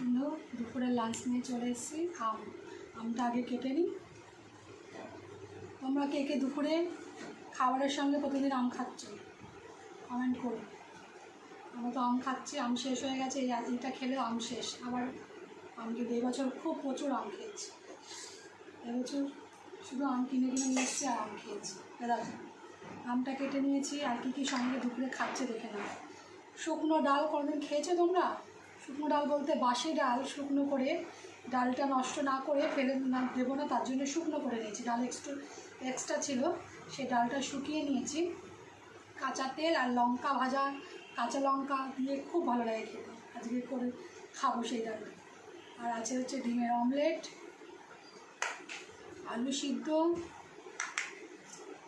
কিন্তু দুপুরে লাঞ্চ নিয়ে চলে এসেছি। আম, আমটা আগে কেটে নিই। তোমরা কে কে দুপুরে খাবারের সঙ্গে প্রতিদিন আম খাচ্ছ? কমেন্ট করো। আমরা তো আম খাচ্ছি, আম শেষ হয়ে গেছে, এই এইটা খেলে আম শেষ। আবার আম কিন্তু এবছর খুব প্রচুর আম খেয়েছি। এবছর শুধু আম কিনে কিনে নিয়ে এসেছি আর আম খেয়েছি। দেখো আমটা কেটে নিয়েছি, আর কী কী সঙ্গে দুপুরে খাচ্ছে দেখে নাও। শুকনো ডাল কোনোদিন খেয়েছো তোমরা? শুকনো ডাল বলতে বাসি ডাল শুকনো করে ডালটা নষ্ট না করে ফেলে না দেবো না, তার জন্য শুকনো করে নিয়েছি। ডাল এক্সট্রা এক্সট্রা ছিল, সেই ডালটা শুকিয়ে নিয়েছি। কাঁচা তেল আর লঙ্কা ভাজা, কাঁচা লঙ্কা দিয়ে খুব ভালো লাগে খেতে। আজকে করে খাব সেই ডালটা আর আছে হচ্ছে ডিমের অমলেট, আলু সিদ্ধ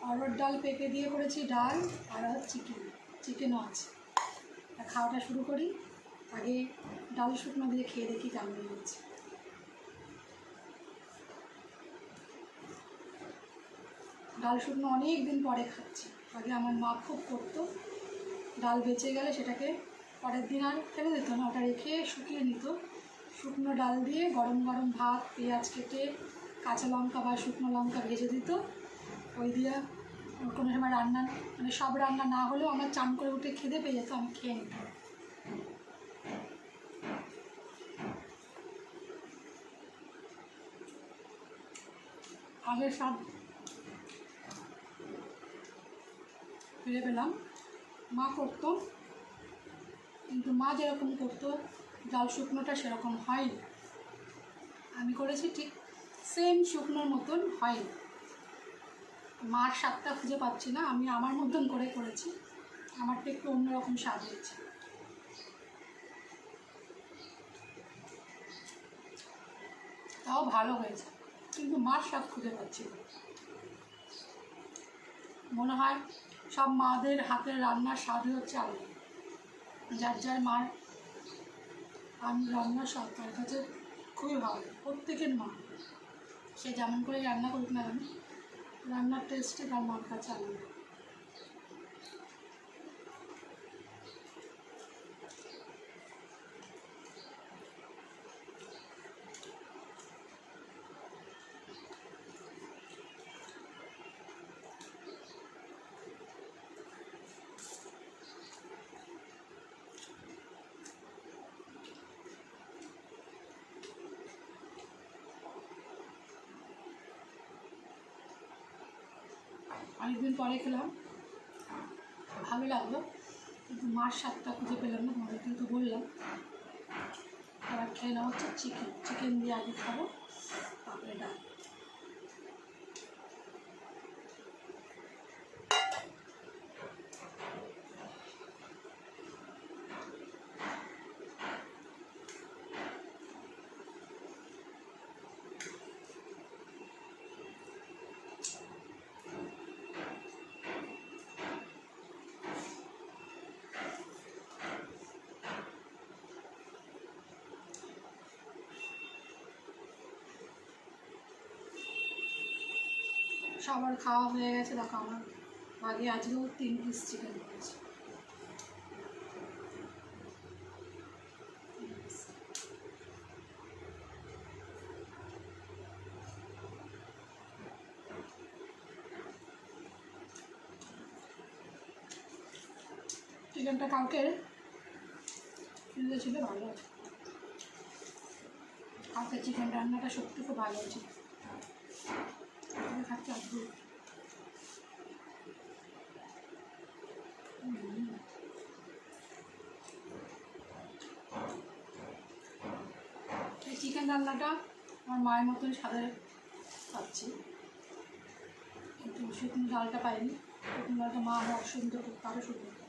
অরড় ডাল পেঁপে দিয়ে করেছি ডাল, আর চিকেন চিকেনও আছে খাওয়াটা শুরু করি। আগে ডাল শুকনো দিয়ে খেয়ে দেখি কেমন হচ্ছে ডাল শুকনো অনেক দিন পরে খাচ্ছি। আগে আমার মা খুব করতো, ডাল বেঁচে গেলে সেটাকে পরের দিন আর ফেলে দিত না, ওটা রেখে শুকিয়ে নিত। শুকনো ডাল দিয়ে গরম গরম ভাত, পেঁয়াজ কেটে কাঁচা লঙ্কা বা শুকনো লঙ্কা ভেজে দিত। ওই দিয়ে কোনো সময় রান্না মানে সব রান্না না হলেও আমার চান করে উঠে খেতে পেয়ে যেত, আমি খেয়ে নিতাম। আগের স্বাদ ফিরে পেলাম। মা করতো, কিন্তু মা যেরকম করতো, ডাল শুকনোটা সেরকম হয়নি। আমি করেছি ঠিক সেম শুকনোর মতন হয়নি। মার স্বাদটা খুঁজে পাচ্ছি না, আমি আমার মতন করে করেছি। আমারটা একটু অন্যরকম স্বাদ হয়েছে। তাও ভালো হয়েছে। কিন্তু মার সব খুঁজে পাচ্ছি মনে হয় সব মাদের হাতের রান্নার স্বাদই হচ্ছে আলাদা। যার যার মার আমি রান্নার স্বাদ তার কাছে খুবই ভালো প্রত্যেকের মা। সে যেমন করে রান্না করুক না রান্নার টেস্টে তার মার কাছে আলাদা। অনেকদিন পরে খেলাম। ভালো লাগল। কিন্তু মার স্বাদটা খুঁজে পেলাম না, তোমাদের কিন্তু বললাম। আবার খেয়ে নেওয়া হচ্ছে চিকেন চিকেন দিয়ে আগে খাব, তারপরে ডাল। সবার খাওয়া হয়ে গেছে। দেখো আমার আগে আজকেও তিন পিস চিকেন করেছি। চিকেনটা কালকে ছিল, ভালো আছে কালকে চিকেন রান্নাটা সত্যি খুব ভালো হয়েছে আমি খাচ্ছি অদ্ভুত হুম। এই চিকেন রান্নাটা আমার মায়ের মতন স্বাদের পাচ্ছি কিন্তু শুকনো ডালটা পাইনি। শুকনো ডালটা মা আমার অসুবিধা খুব আরও সুন্দর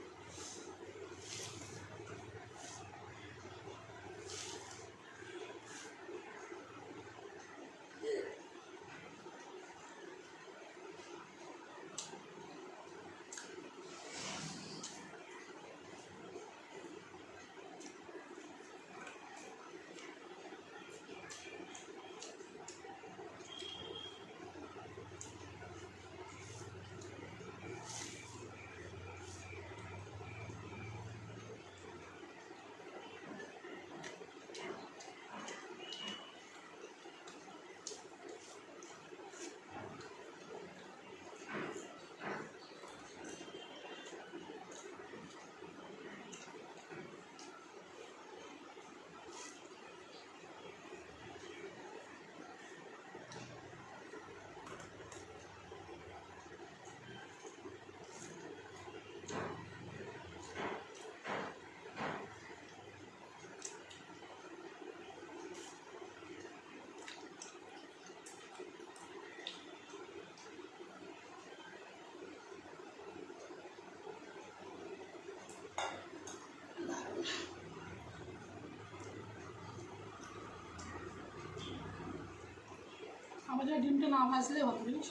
করে। ডিমটা না ভাজলে হতো বুঝছ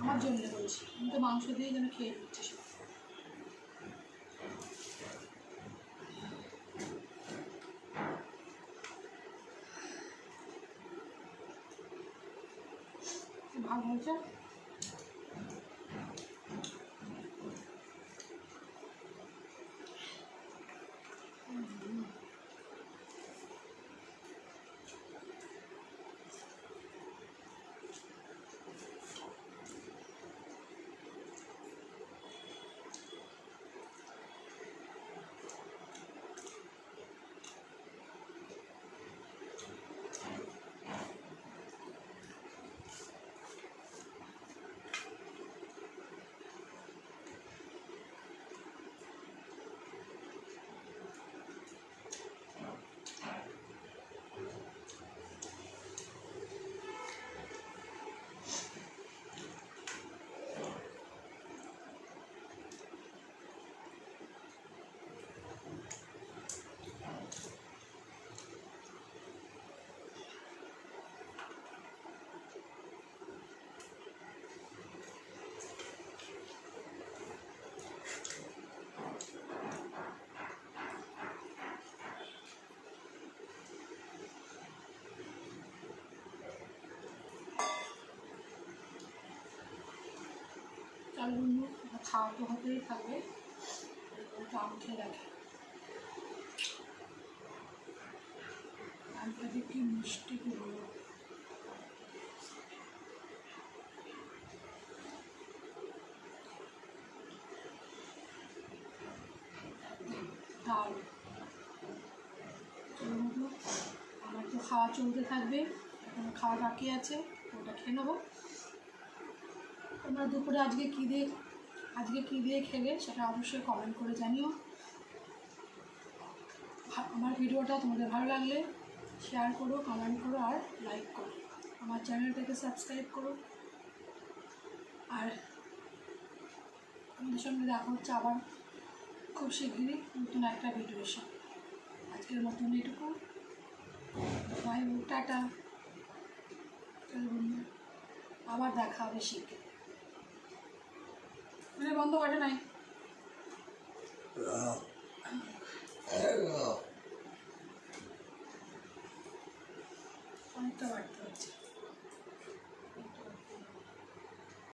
আমার জন্য বলছি আমি তো মাংস দিয়ে যেন খেয়ে নিচ্ছি সব। ভালো হয়েছে বন্ধু খাওয়া তো হতেই থাকবে আম খেয়ে রাখে আমটা যে মিষ্টি কি বলব দারুণ আমার তো খাওয়া চলতে থাকবে। এখন খাওয়া বাকি আছে, ওটা খেয়ে নেব। তোমরা দুপুরে আজকে কী দিয়ে, আজকে কী দিয়ে খেলে সেটা অবশ্যই কমেন্ট করে জানিও। আমার ভিডিওটা তোমাদের ভালো লাগলে শেয়ার করো কমেন্ট করো আর লাইক করো। আমার চ্যানেলটাকে সাবস্ক্রাইব করো। আর তোমাদের সঙ্গে দেখা হচ্ছে আবার খুব শিগগিরই নতুন একটা ভিডিওর সাথে আজকের মতন এটুকু। টাটা। আবার দেখা হবে শিগগির মানে বন্ধ করে নাই। অনেকটা বাড়তে পারছি